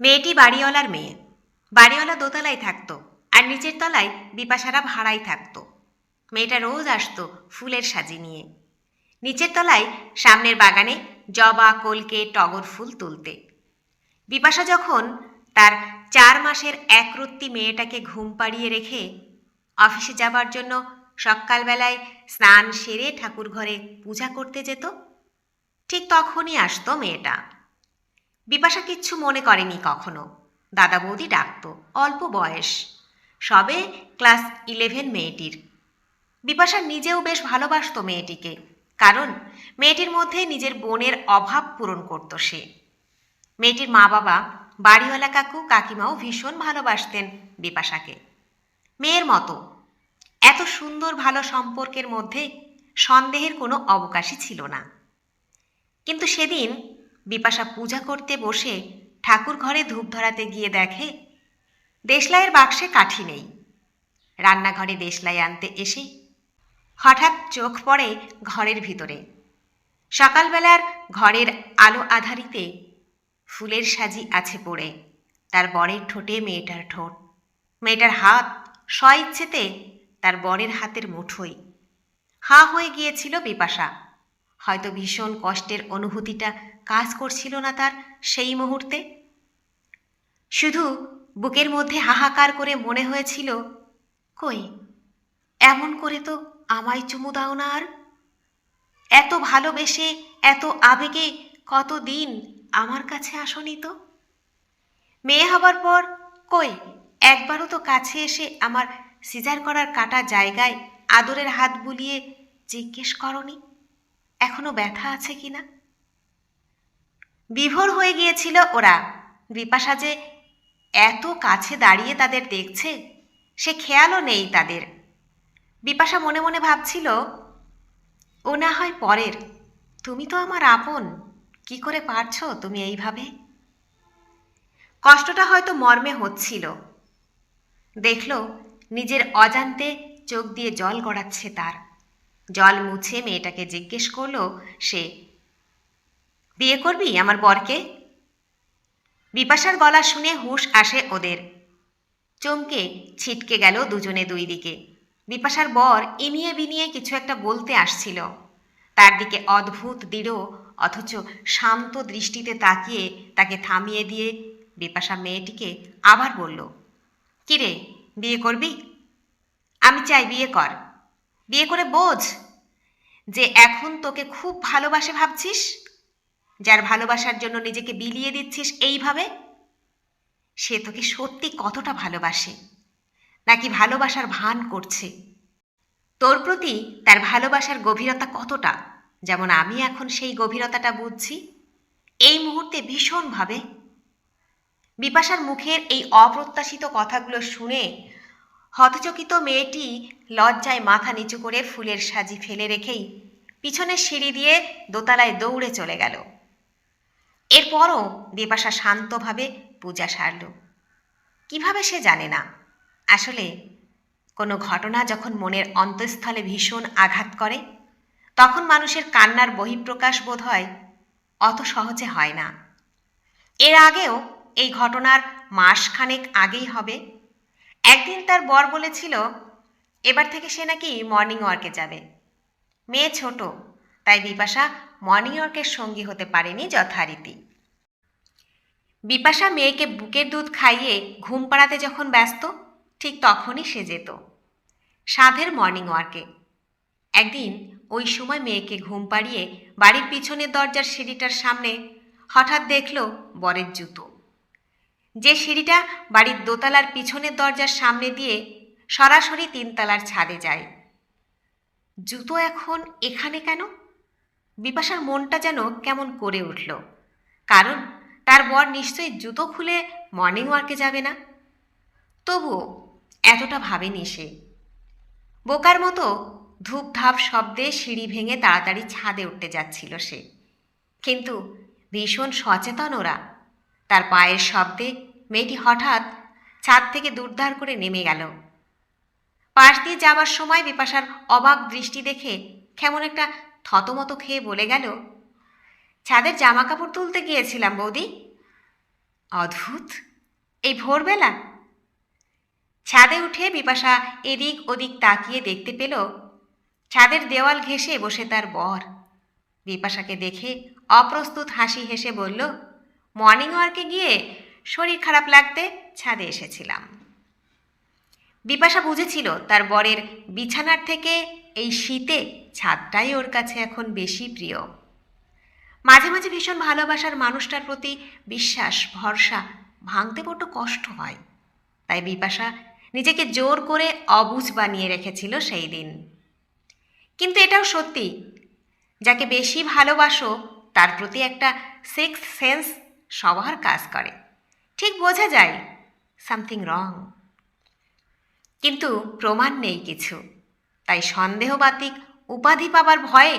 মেয়েটি বাড়িওয়ালার মেয়ে। বাড়িওয়ালা দোতলায় থাকতো আর নিচের তলায় বিপাশারা ভাড়াই থাকতো। মেয়েটা রোজ আসতো ফুলের সাজি নিয়ে। নিচের তলায় সামনের বাগানে জবা, কলকে, টগর ফুল তুলতে। বিপাশা যখন তার চার মাসের একরত্তি মেয়েটাকে ঘুম পাড়িয়ে রেখে অফিসে যাবার জন্য সকালবেলায় স্নান সেরে ঠাকুর ঘরে পূজা করতে যেত, ঠিক তখনই আসতো মেয়েটা। বিপাশা কিচ্ছু মনে করেনি কখনো। দাদা বৌদি ডাকত, অল্প বয়স। সবে ক্লাস ইলেভেন মেয়েটির। বিপাশা নিজেও বেশ ভালোবাসতো মেয়েটিকে, কারণ মেয়েটির মধ্যে নিজের বোনের অভাব পূরণ করত সে। মেয়েটির মা বাবা বাড়িওয়ালা কাকু, কাকিমাও ভীষণ ভালোবাসতেন বিপাশাকে। মেয়ের মতো। এত সুন্দর ভালো সম্পর্কের মধ্যে সন্দেহের কোনো অবকাশই ছিল না। কিন্তু সেদিন বিপাশা পূজা করতে বসে ঠাকুর ঘরে ধূপ ধরাতে গিয়ে দেখে, দেশলাইয়ের বাক্সে কাঠি নেই। রান্নাঘরে দেশলাই আনতে এসে হঠাৎ চোখ পড়ে ঘরের ভিতরে। সকালবেলার ঘরের আলো আধারিতে ফুলের সাজি আছে পড়ে, তার বরের ঠোঁটে মেয়েটার ঠোঁট। মেয়েটার হাত স্বইচ্ছেতে তার বরের হাতের মুঠোই হাঁ হয়ে গিয়েছিল বিপাশা। হয়তো ভীষণ কষ্টের অনুভূতিটা কাজ করছিল না তার সেই মুহূর্তে। শুধু বুকের মধ্যে হাহাকার করে মনে হয়েছিল, কই, এমন করে তো আমায় চুমু দাও না আর? এত ভালোবেসে, এত আবেগে কত দিন আমার কাছে আসনি তো? মেয়ে হবার পর কই, একবারও তো কাছে এসে আমার সিজার করার কাটা জায়গায় আদরের হাত বুলিয়ে জিজ্ঞেস করনি? এখনও ব্যথা আছে কিনা বিভোর হয়ে গিয়েছিল ওরা। বিপাশা যে এত কাছে দাঁড়িয়ে তাদের দেখছে, সে খেয়ালও নেই তাদের। বিপাশা মনে মনে ভাবছিল, ও না হয় পরের। তুমি তো আমার আপন। কি করে পারছ তুমি এইভাবে? কষ্টটা হয়তো মর্মে হচ্ছিল। দেখল, নিজের অজান্তে চোখ দিয়ে জল গড়াচ্ছে তার। জল মুছে মেয়েটাকে জিজ্ঞেস করল, সে বিয়ে করবি আমার বরকে? বিপাশার গলা শুনে হুঁশ আসে ওদের। চমকে ছিটকে গেল দুজনে দুই দিকে। বিপাশার বর ইনিয়ে বিনিয়ে কিছু একটা বলতে আসছিল। তার দিকে অদ্ভুত, দৃঢ়, অথচ শান্ত দৃষ্টিতে তাকিয়ে তাকে থামিয়ে দিয়ে বিপাশা মেয়েটিকে আবার বলল, কিরে, বিয়ে করবি? আমি চাই বিয়ে কর। বিয়ে করে বোঝ যে এখন তোকে খুব ভালোবাসে ভাবছিস? যার ভালোবাসার জন্য নিজেকে বিলিয়ে দিচ্ছিস এইভাবে? সে তোকে সত্যি কতটা ভালোবাসে? নাকি ভালোবাসার ভান করছে? তোর প্রতি তার ভালোবাসার গভীরতা কতটা? যেমন আমি এখন সেই গভীরতাটা বুঝছি। এই মুহূর্তে ভীষণভাবে। বিপাশার মুখের এই অপ্রত্যাশিত কথাগুলো শুনে হতচকিত মেয়েটি লজ্জায় মাথা নিচু করে ফুলের সাজি ফেলে রেখেই পিছনের সিঁড়ি দিয়ে দোতলায় দৌড়ে চলে গেল। এরপরও বিপাশা শান্তভাবে পূজা সারল। কীভাবে সে জানে না? আসলে কোনো ঘটনা যখন মনের অন্তঃস্থলে ভীষণ আঘাত করে, তখন মানুষের কান্নার বহিঃপ্রকাশ বোধ হয় অত সহজে হয় না। এর আগেও এই ঘটনার মাসখানেক আগেই হবে একদিন তার বর বলেছিল, এবার থেকে সে নাকি মর্নিং ওয়ার্কে যাবে। মেয়ে ছোট, তাই বিপাশা মর্নিং ওয়ার্কের সঙ্গী হতে পারেনি যথারীতি। বিপাশা মেয়েকে বুকের দুধ খাইয়ে ঘুম পাড়াতে যখন ব্যস্ত, ঠিক তখনই সে যেত, সাধের মর্নিং ওয়ার্কে একদিন ওই সময় মেয়েকে ঘুম পাড়িয়ে বাড়ির পিছনের দরজার সিঁড়িটার সামনে হঠাৎ দেখল বরের জুতো। যে সিঁড়িটা বাড়ির দোতলার পিছনের দরজার সামনে দিয়ে সরাসরি তিনতলার ছাদে যায়। জুতো এখন এখানে কেন? বিপাশার মনটা যেন কেমন করে উঠল। কারণ তার বর নিশ্চয়ই জুতো খুলে মর্নিং ওয়ার্কে যাবে না। তবুও এতটা ভাবেনি সে। বোকার মতো ধূপ ধাপ শব্দে সিঁড়ি ভেঙে তাড়াতাড়ি ছাদে উঠতে যাচ্ছিল সে। কিন্তু ভীষণ সচেতন ওরা। তার পায়ের শব্দে মেয়েটি হঠাৎ ছাদ থেকে দুর্ধার করে নেমে গেল। পাশ দিয়ে যাবার সময় বিপাশার অবাক দৃষ্টি দেখে কেমন একটা থতমত খেয়ে বলে গেল, ছাদের জামা কাপড় তুলতে গিয়েছিলাম বৌদি। অদ্ভুত, এই ভোরবেলা? ছাদে উঠে বিপাশা এদিক ওদিক তাকিয়ে দেখতে পেল, ছাদের দেওয়াল ঘেঁষে বসে তার বর। বিপাশাকে দেখে অপ্রস্তুত হাসি হেসে বলল, মর্নিং ওয়ার্কে গিয়ে শরীর খারাপ লাগতে ছাদে এসেছিলাম। বিপাশা বুঝেছিল তার বরের বিছানার থেকে এই শীতে ছাদটাই ওর কাছে এখন বেশি প্রিয়। মাঝে মাঝে ভীষণ ভালোবাসার মানুষটার প্রতি বিশ্বাস, ভরসা ভাঙতে বড্ড কষ্ট হয়। তাই বিপাশা নিজেকে জোর করে অবুঝ বানিয়ে রেখেছিল সেই দিন। কিন্তু এটাও সত্যি, যাকে বেশি ভালোবাসো তার প্রতি একটা সিক্স সেন্স সবার কাজ করে। ঠিক বোঝা যায় সামথিং রং কিন্তু প্রমাণ নেই কিছু, তাই সন্দেহবাতিক উপাধি পাবার ভয়ে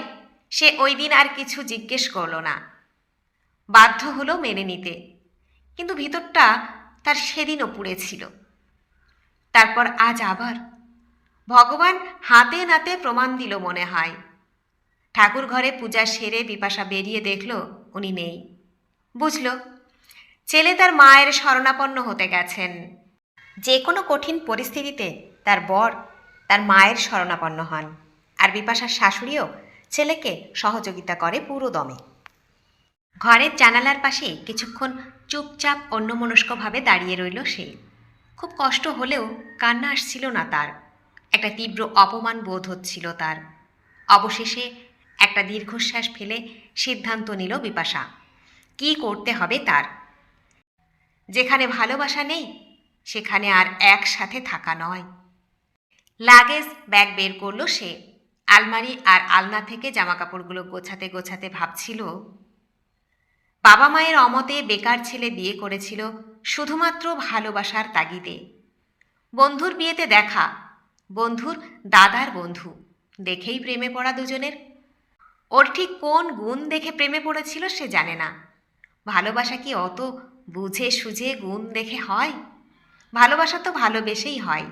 সে ওই দিন আর কিছু জিজ্ঞেস করল না। বাধ্য হলো মেনে নিতে, কিন্তু ভিতরটা তার সেদিনও পুড়েছিল তারপর আজ আবার ভগবান হাতে নাতে প্রমাণ দিল মনে হয়। ঠাকুর ঘরে পূজা সেরে বিপাশা বেরিয়ে দেখল, উনি নেই। বুঝল ছেলে তার মায়ের শরণাপন্ন হতে গেছেন। যে কোনো কঠিন পরিস্থিতিতে তার বর তার মায়ের শরণাপন্ন হন। আর বিপাশার শাশুড়িও ছেলেকে সহযোগিতা করে পুরো দমে ঘরের জানালার পাশে কিছুক্ষণ চুপচাপ অন্যমনস্কভাবে দাঁড়িয়ে রইল সে। খুব কষ্ট হলেও কান্না আসছিল না তার। একটা তীব্র অপমান বোধ হচ্ছিল তার। অবশেষে একটা দীর্ঘশ্বাস ফেলে সিদ্ধান্ত নিল বিপাশা। কি করতে হবে তার? যেখানে ভালোবাসা নেই, সেখানে আর একসাথে থাকা নয়। লাগেজ ব্যাগ বের করল সে। আলমারি আর আলনা থেকে জামাকাপড়গুলো গোছাতে গোছাতে ভাবছিল, বাবা মায়ের অমতে বেকার ছেলে বিয়ে করেছিল শুধুমাত্র ভালোবাসার তাগিদে। বন্ধুর বিয়েতে দেখা, বন্ধুর দাদার বন্ধু, দেখেই প্রেমে পড়া দুজনের। ওর ঠিক কোন গুণ দেখে প্রেমে পড়েছিল সে জানে না। ভালোবাসা কি অত বুঝে সুঝে গুণ দেখে হয়। ভালোবাসা তো ভালোবেসেই হয়।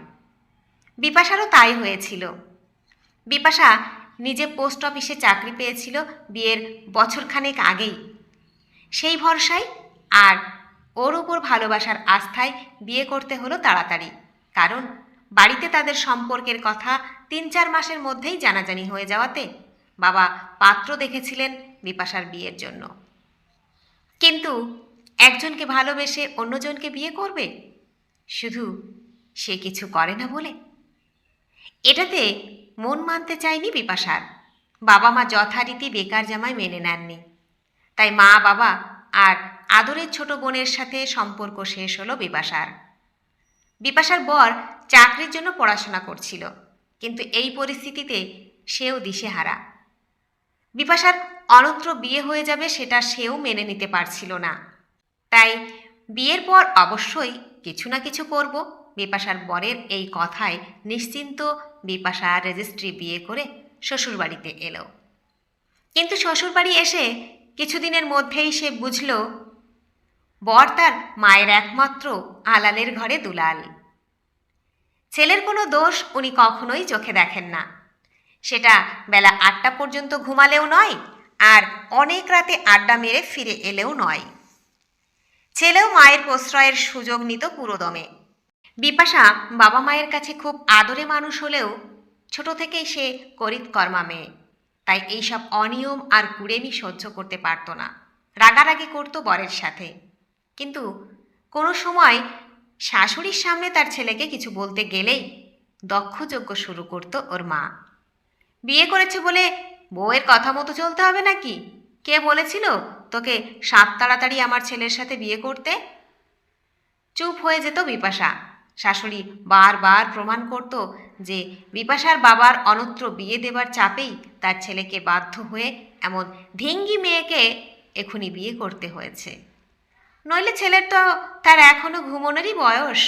বিপাশারও তাই হয়েছিল। বিপাশা নিজে পোস্ট অফিসে চাকরি পেয়েছিল বিয়ের বছরখানেক আগেই। সেই ভরসায় আর ওর উপর ভালোবাসার আস্থায় বিয়ে করতে হলো তাড়াতাড়ি। কারণ বাড়িতে তাদের সম্পর্কের কথা তিন চার মাসের মধ্যেই জানাজানি হয়ে যাওয়াতে বাবা পাত্র দেখেছিলেন বিপাশার বিয়ের জন্য। কিন্তু একজনকে ভালোবেসে অন্যজনকে বিয়ে করবে? শুধু সে কিছু করে না বলে? এটাতে মন মানতে চায়নি বিপাশার বাবা মা যথারীতি বেকার জামায় মেনে নেননি। তাই মা, বাবা আর আদরের ছোট বোনের সাথে সম্পর্ক শেষ হলো বিপাশার বিপাশার বর চাকরির জন্য পড়াশোনা করছিল, কিন্তু এই পরিস্থিতিতে সেও দিশেহারা। বিপাশার অনত্র বিয়ে হয়ে যাবে সেটা সেও মেনে নিতে পারছিল না। তাই বিয়ের পর অবশ্যই কিছু না কিছু করব। বিপাশার বরের এই কথায় নিশ্চিন্ত বিপাশা রেজিস্ট্রি বিয়ে করে শ্বশুরবাড়িতে এলো। কিন্তু শ্বশুরবাড়ি এসে কিছুদিনের মধ্যেই সে বুঝল, বর তার মায়ের একমাত্র আলালের ঘরে দুলাল। ছেলের কোনো দোষ উনি কখনোই চোখে দেখেন না। সেটা বেলা আটটা পর্যন্ত ঘুমালেও নয় আর অনেক রাতে আড্ডা মেরে ফিরে এলেও নয়। ছেলেও মায়ের প্রশ্রয়ের সুযোগ নিত পুরোদমে। বিপাশা বাবা মায়ের কাছে খুব আদরে মানুষ হলেও ছোট থেকেই সে করিত কর্মা মেয়ে। তাই এইসব অনিয়ম আর কুড়েমি সহ্য করতে পারত না। রাগারাগি করত বরের সাথে। কিন্তু কোনো সময় শাশুড়ির সামনে তার ছেলেকে কিছু বলতে গেলেই দক্ষযজ্ঞ শুরু করত ওর মা। বিয়ে করেছে বলে বউয়ের কথা মতো চলতে হবে নাকি? কে বলেছিল? তোকে সাত তাড়াতাড়ি আমার ছেলের সাথে বিয়ে করতে? চুপ হয়ে যেত বিপাশা। শাশুড়ি বারবার প্রমাণ করত যে বিপাশার বাবার অনত্র বিয়ে দেবার চাপেই তার ছেলেকে বাধ্য হয়ে এমন ধিঙ্গি মেয়েকে এখনই বিয়ে করতে হয়েছে। নইলে ছেলের তো তার এখনও ঘুমোনেরই বয়স।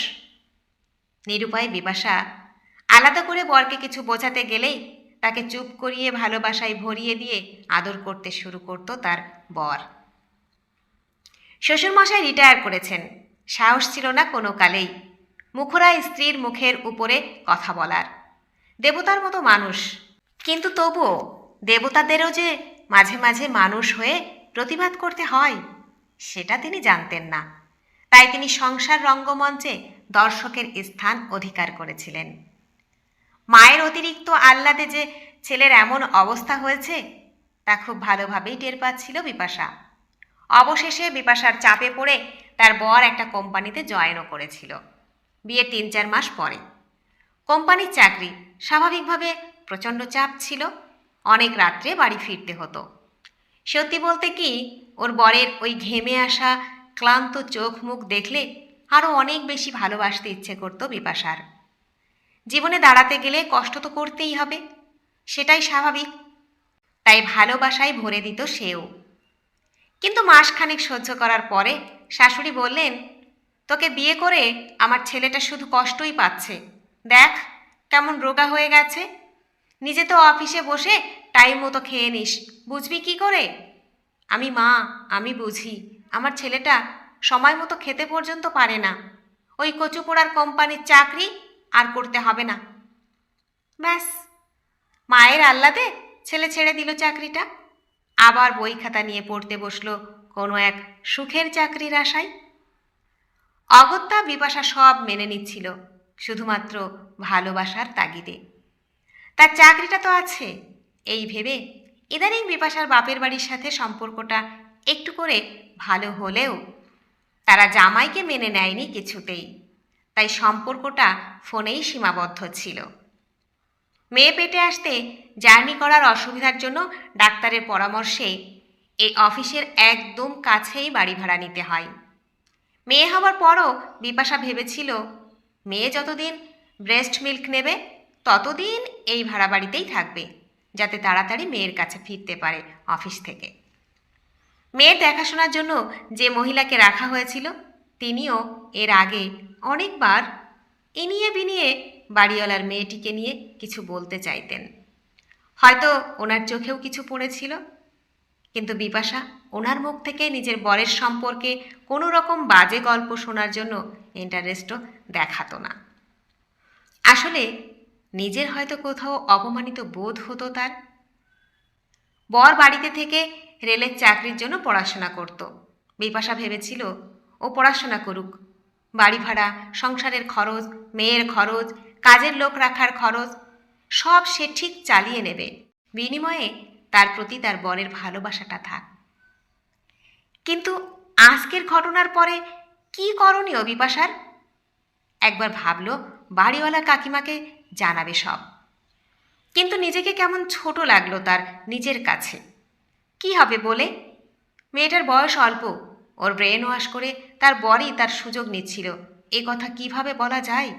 নিরুপায় বিপাশা আলাদা করে বরকে কিছু বোঝাতে গেলেই তাকে চুপ করিয়ে ভালোবাসায় ভরিয়ে দিয়ে আদর করতে শুরু করত তার বর। শ্বশুরমশাই রিটায়ার করেছেন। সাহস ছিল না কোনো কালেই। মুখরা স্ত্রীর মুখের উপরে কথা বলার। দেবতার মতো মানুষ। কিন্তু তবুও দেবতাদেরও যে মাঝে মাঝে মানুষ হয়ে প্রতিবাদ করতে হয়, সেটা তিনি জানতেন না। তাই তিনি সংসার রঙ্গমঞ্চে দর্শকের স্থান অধিকার করেছিলেন। মায়ের অতিরিক্ত আহ্লাদে যে ছেলের এমন অবস্থা হয়েছে, তা খুব ভালোভাবেই টের পাচ্ছিল বিপাশা। অবশেষে বিপাশার চাপে পড়ে তার বর একটা কোম্পানিতে জয়েনও করেছিল বিয়ে তিন চার মাস পরে। কোম্পানির চাকরি স্বাভাবিকভাবে প্রচণ্ড চাপ ছিল, অনেক রাত্রে বাড়ি ফিরতে হতো। সত্যি বলতে কি, ওর বরের ওই ঘেমে আসা, ক্লান্ত চোখ মুখ দেখলে আরও অনেক বেশি ভালোবাসতে ইচ্ছে করতো বিপাশার। জীবনে দাঁড়াতে গেলে কষ্ট তো করতেই হবে, সেটাই স্বাভাবিক। তাই ভালোবাসায় ভরে দিত সেও। কিন্তু মাসখানেক সহ্য করার পরে শাশুড়ি বললেন, তোকে বিয়ে করে আমার ছেলেটা শুধু কষ্টই পাচ্ছে। দেখ, কেমন রোগা হয়ে গেছে। নিজে তো অফিসে বসে টাইম মতো খেয়ে নিস, বুঝবি কি করে? আমি মা, আমি বুঝি, আমার ছেলেটা সময় মতো খেতে পর্যন্ত পারে না। ওই কচুপোড়ার কোম্পানির চাকরি আর করতে হবে না। ব্যাস, মায়ের আহ্লাদে ছেলে ছেড়ে দিল চাকরিটা। আবার বই খাতা নিয়ে পড়তে বসল কোনো এক সুখের চাকরির আশায়। অগত্যা বিপাশা সব মেনে নিচ্ছিল, শুধুমাত্র ভালোবাসার তাগিদে। তার চাকরিটা তো আছে, এই ভেবে ইদানিং বিপাশার বাপের বাড়ির সাথে সম্পর্কটা একটু করে ভালো হলেও তারা জামাইকে মেনে নেয়নি কিছুতেই। তাই সম্পর্কটা ফোনেই সীমাবদ্ধ ছিল। মেয়ে পেটে আসতে জার্নি করার অসুবিধার জন্য ডাক্তারের পরামর্শে এই অফিসের একদম কাছেই বাড়ি ভাড়া নিতে হয়। মেয়ে হওয়ার পরও বিপাশা ভেবেছিল, মেয়ে যতদিন ব্রেস্ট মিল্ক নেবে, ততদিন এই ভাড়া বাড়িতেই থাকবে, যাতে তাড়াতাড়ি মেয়ের কাছে ফিরতে পারে অফিস থেকে। মেয়ের দেখাশোনার জন্য যে মহিলাকে রাখা হয়েছিল তিনিও এর আগে অনেকবার ইনিয়ে বিনিয়ে বাড়িওয়ালার মেয়েটিকে নিয়ে কিছু বলতে চাইতেন। হয়তো ওনার চোখেও কিছু পড়েছিল, কিন্তু বিপাশা ওনার মুখ থেকে নিজের বরের সম্পর্কে কোনো রকম বাজে গল্প শোনার জন্য ইন্টারেস্টও দেখাতো না। আসলে নিজের হয়তো কোথাও অপমানিত বোধ হতো তার। বর বাড়িতে থেকে রেলের চাকরির জন্য পড়াশোনা করত। বিপাশা ভেবেছিল ও পড়াশোনা করুক। বাড়ি ভাড়া, সংসারের খরচ, মেয়ের খরচ, কাজের লোক রাখার খরচ, সব সে ঠিক চালিয়ে নেবে। বিনিময়ে তার প্রতি তার বরের ভালোবাসাটা থাক। কিন্তু আজকের ঘটনার পরে কি করণীয় বিপাশার একবার ভাবলো, বাড়িওয়ালা কাকিমাকে জানাবে সব। কিন্তু নিজেকে কেমন ছোট লাগল তার নিজের কাছে। কি হবে বলে? মেয়েটার বয়স অল্প, ওর ব্রেন ওয়াশ করে তার বরই তার সুযোগ নিচ্ছিল। এ কথা কীভাবে বলা যায়?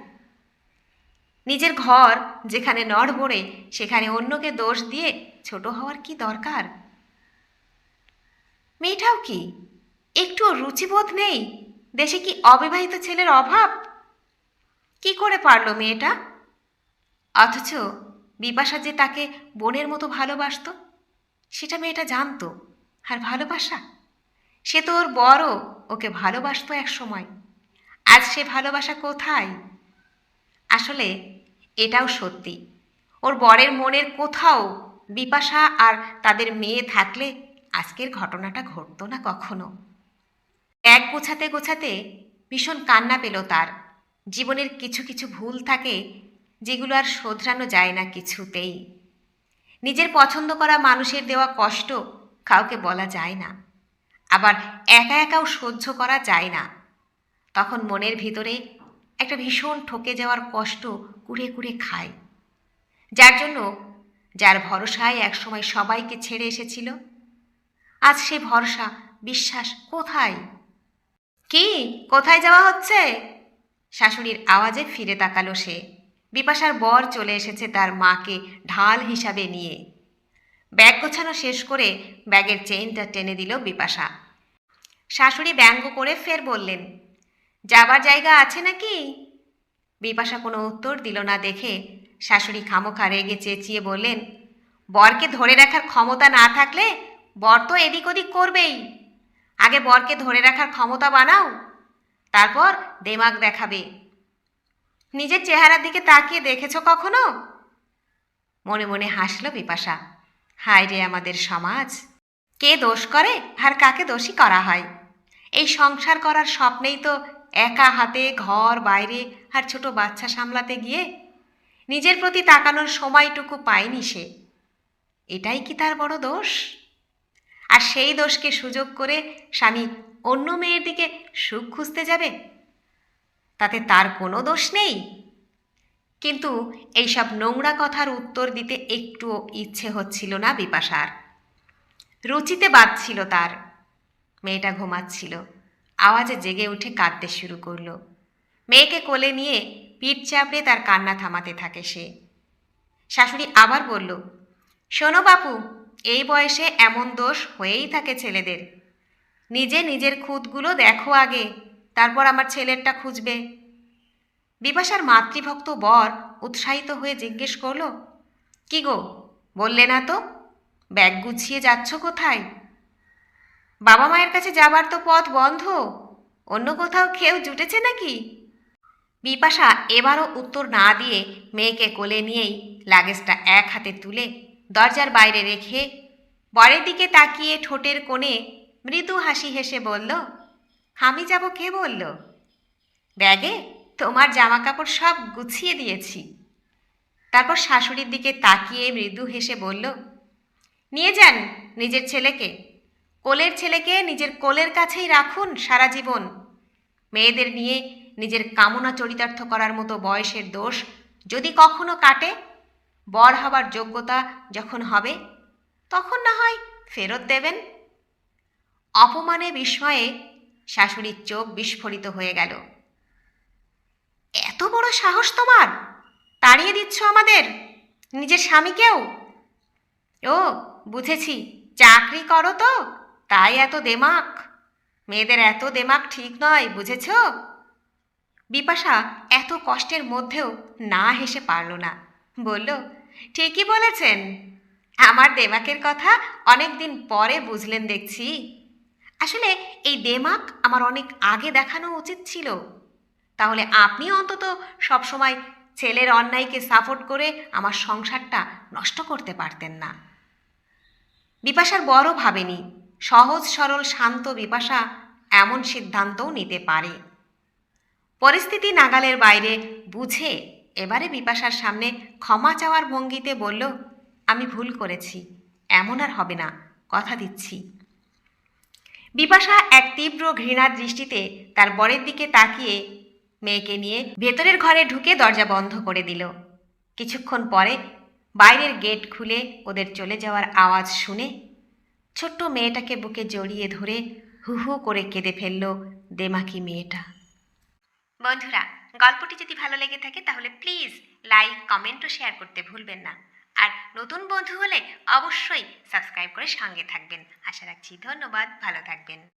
নিজের ঘর যেখানে নড়বড়ে সেখানে অন্যকে দোষ দিয়ে ছোট হওয়ার কি দরকার? মেয়েটাও কি? একটু রুচিবোধ নেই? দেশে কি অবিবাহিত ছেলের অভাব? কি করে পারল মেয়েটা? অথচ বিপাশা যে তাকে বোনের মতো ভালোবাসত, সেটা মেয়েটা জানতো আর ভালোবাসা। সে তো ওর বড় ওকে ভালোবাসতো এক সময়। আজ সে ভালোবাসা কোথায়? আসলে এটাও সত্যি। ওর বরের মনের কোথাও বিপাশা আর তাদের মেয়ে থাকলে আজকের ঘটনাটা ঘটতো না কখনো। এক গোছাতে গোছাতে ভীষণ কান্না পেল তার। জীবনের কিছু কিছু ভুল থাকে যেগুলো আর শোধরানো যায় না কিছুতেই। নিজের পছন্দ করা মানুষের দেওয়া কষ্ট কাউকে বলা যায় না। আবার একা একাও সহ্য করা যায় না। তখন মনের ভিতরে একটা ভীষণ ঠকে যাওয়ার কষ্ট কুড়ে কুড়ে খায়। যার জন্য, যার ভরসায় একসময় সবাইকে ছেড়ে এসেছিল, আজ সে ভরসা, বিশ্বাস কোথায়? কি? কোথায় যাওয়া হচ্ছে? শাশুড়ির আওয়াজে ফিরে তাকালো সে। বিপাশার বর চলে এসেছে তার মাকে ঢাল হিসাবে নিয়ে। ব্যাগ গোছানো শেষ করে ব্যাগের চেইনটা টেনে দিল বিপাশা। শাশুড়ি ব্যঙ্গ করে ফের বললেন, যাবার জায়গা আছে নাকি? বিপাশা কোনো উত্তর দিল না দেখে শাশুড়ি খামোখা রেগে চেঁচিয়ে বললেন, বরকে ধরে রাখার ক্ষমতা না থাকলে বর তো এদিক ওদিক করবেই। আগে বরকে ধরে রাখার ক্ষমতা বানাও, তারপর দেমাগ দেখাবে। নিজের চেহারার দিকে তাকিয়ে দেখেছ কখনো? মনে মনে হাসল বিপাশা। হায় রে আমাদের সমাজ। কে দোষ করে আর কাকে দোষী করা হয়? এই সংসার করার স্বপ্নেই তো একা হাতে ঘর, বাইরে আর ছোট বাচ্চা সামলাতে গিয়ে নিজের প্রতি তাকানোর সময়টুকু পায়নি সে। এটাই কি তার বড় দোষ? আর সেই দোষকে সুযোগ করে স্বামী অন্য মেয়ের দিকে সুখ খুঁজতে যাবে? তাতে তার কোনো দোষ নেই? কিন্তু এইসব নোংরা কথার উত্তর দিতে একটুও ইচ্ছে হচ্ছিল না বিপাশার। রুচিতে বাজছিল তার। মেয়েটা ঘুমাচ্ছিল। আওয়াজে জেগে উঠে কাঁদতে শুরু করল। মেয়েকে কোলে নিয়ে পিঠ চাপড়ে তার কান্না থামাতে থাকে সে। শাশুড়ি আবার বলল, শোনো বাপু, এই বয়সে এমন দোষ হয়েই থাকে ছেলেদের। নিজে নিজের খুঁতগুলো দেখো আগে, তারপর আমার ছেলেরটা খুঁজবে। বিপাশার মাতৃভক্ত বর উৎসাহিত হয়ে জিজ্ঞেস করল, কি গো, বললে না তো? ব্যাগ গুছিয়ে যাচ্ছ কোথায়? বাবা মায়ের কাছে যাবার তো পথ বন্ধ, অন্য কোথাও খেয়েও জুটেছে নাকি? বিপাশা এবারও উত্তর না দিয়ে মেয়েকে কোলে নিয়েই লাগেজটা এক হাতে তুলে দরজার বাইরে রেখে বরের দিকে তাকিয়ে ঠোঁটের কোণে মৃদু হাসি হেসে বলল, আমি যাব কে বলল? ব্যাগে? তোমার জামা কাপড় সব গুছিয়ে দিয়েছি। তারপর শাশুড়ির দিকে তাকিয়ে মৃদু হেসে বলল, নিয়ে যান নিজের ছেলেকে। কোলের ছেলেকে নিজের কোলের কাছেই রাখুন সারা জীবন। মেয়েদের নিয়ে নিজের কামনা চরিতার্থ করার মতো বয়সের দোষ যদি কখনো কাটে, বর হবার যোগ্যতা যখন হবে, তখন না হয় ফেরত দেবেন। অপমানে বিস্ময়ে শাশুড়ির চোখ বিস্ফোরিত হয়ে গেল। এত বড় সাহস তোমার? তাড়িয়ে দিচ্ছ আমাদের? নিজের স্বামীকেও? ও, বুঝেছি। চাকরি করো তো। তাই এত দেমাক। মেয়েদের এত দেমাক ঠিক নয়, বুঝেছ? বিপাশা এত কষ্টের মধ্যেও না হেসে পারল না। বলল, ঠিকই বলেছেন। আমার দেমাকের কথা অনেক দিন পরে বুঝলেন দেখছি। আসলে এই দেমাক আমার অনেক আগে দেখানো উচিত ছিল। তাহলে আপনি অন্তত সবসময় ছেলের অন্যায়কে সাপোর্ট করে আমার সংসারটা নষ্ট করতে পারতেন না। বিপাশার বড় ভাবেনি, সহজ, সরল, শান্ত বিপাশা এমন সিদ্ধান্তও নিতে পারে। পরিস্থিতি নাগালের বাইরে বুঝে এবারে বিপাশার সামনে ক্ষমা চাওয়ার ভঙ্গিতে বলল, আমি ভুল করেছি, এমন আর হবে না, কথা দিচ্ছি। বিপাশা এক তীব্র ঘৃণার দৃষ্টিতে তার বরের দিকে তাকিয়ে মেয়েকে নিয়ে ভেতরের ঘরে ঢুকে দরজা বন্ধ করে দিল। কিছুক্ষণ পরে বাইরের গেট খুলে ওদের চলে যাওয়ার আওয়াজ শুনে ছোট্ট মেয়েটাকে বুকে জড়িয়ে ধরে হু হু করে কেঁদে ফেলল দেমাকি মেয়েটা। বন্ধুরা, গল্পটি যদি ভালো লেগে থাকে তাহলে প্লিজ লাইক, কমেন্ট ও শেয়ার করতে ভুলবেন না। আর নতুন বন্ধু হলে অবশ্যই সাবস্ক্রাইব করে সঙ্গে থাকবেন। আশা রাখছি ধন্যবাদ, ভালো থাকবেন।